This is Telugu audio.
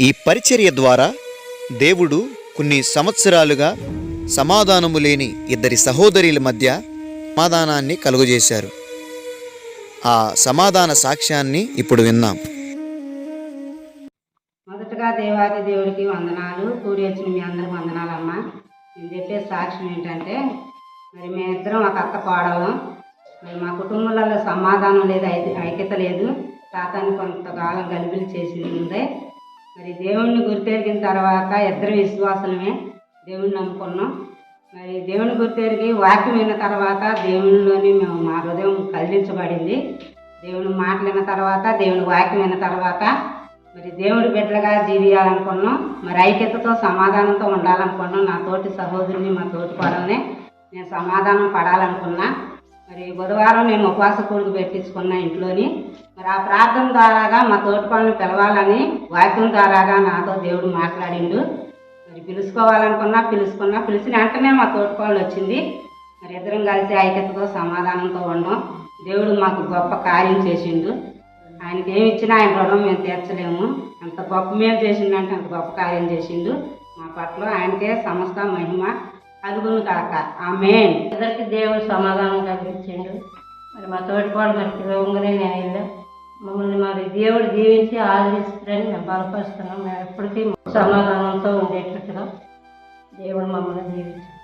ఈ పరిచర్య ద్వారా దేవుడు కొన్ని సంవత్సరాలుగా సమాధానము లేని ఇద్దరి సహోదరుల మధ్య సమాధానాన్ని కలుగజేశారు. ఆ సమాధాన సాక్ష్యాన్ని ఇప్పుడు విన్నాం. మొదటగా దేవాది దేవుడికి వందనాలు కూడి వచ్చిన మీ అందరికి వందనాలమ్మా. నేను చెప్పే సాక్ష్యం ఏంటంటే మరి మేమిద్దరం ఒక అక్క కోడలం. మరి మా కుటుంబాలలో సమాధానం లేదు ఐక్యత లేదు. తాతాన్ని కొంతకాలం గలిబిలి చేసింది ఉందే మరి దేవుణ్ణి గుర్తెరిగిన తర్వాత ఇద్దరు విశ్వాసమే దేవుణ్ణి నమ్ముకున్నాం. మరి దేవుని గుర్తెరిగి వాక్యం విన్న తర్వాత దేవునిలోని మేము మా హృదయం కదిలించబడింది. దేవుని మాటలు విన్న తర్వాత దేవుని వాక్యం విన్న తర్వాత మరి దేవుడి బిడ్డలుగా జీవియాలనుకున్నాం. మరి ఐక్యతతో సమాధానంతో ఉండాలనుకున్నాం. నా తోటి సహోదరుని మా తోటి పడవనే నేను సమాధానం పడాలనుకున్నా. మరి బుధవారం నేను ఉపవాస కొడుకు పెట్టించుకున్నా ఇంట్లోని మరి ఆ ప్రార్థన ద్వారాగా మా తోటి పనులు పిలవాలని వాక్యం ద్వారాగా నాతో దేవుడు మాట్లాడిండు. మరి పిలుచుకోవాలనుకున్నా పిలుచుకున్నా పిలిచిన వెంటనే మా తోటి పనులు వచ్చింది. మరి ఇద్దరం కలిసి ఐక్యతతో సమాధానంతో ఉండడం దేవుడు మాకు గొప్ప కార్యం చేసిండు. ఆయనకి ఏమి ఇచ్చినా ఆయన రుణం మేము తీర్చలేము. అంత గొప్ప మేము చేసిండంటే అంత గొప్ప కార్యం చేసిండు. మా పట్ల ఆయనకే సమస్త మహిమ కలుగును కాక ఆమె ఇద్దరికి దేవుడు సమాధానం కలిగించిండు మరి మా తోటి వాళ్ళు మరి పిలవంగానే నేను వెళ్ళా మమ్మల్ని మరి దేవుడు దీవించి ఆదరిస్తారని మేము బలపరుస్తున్నాం. మేము ఎప్పటికీ సమాధానంతో ఉండేటట్టుగా దేవుడు మమ్మల్ని దీవించారు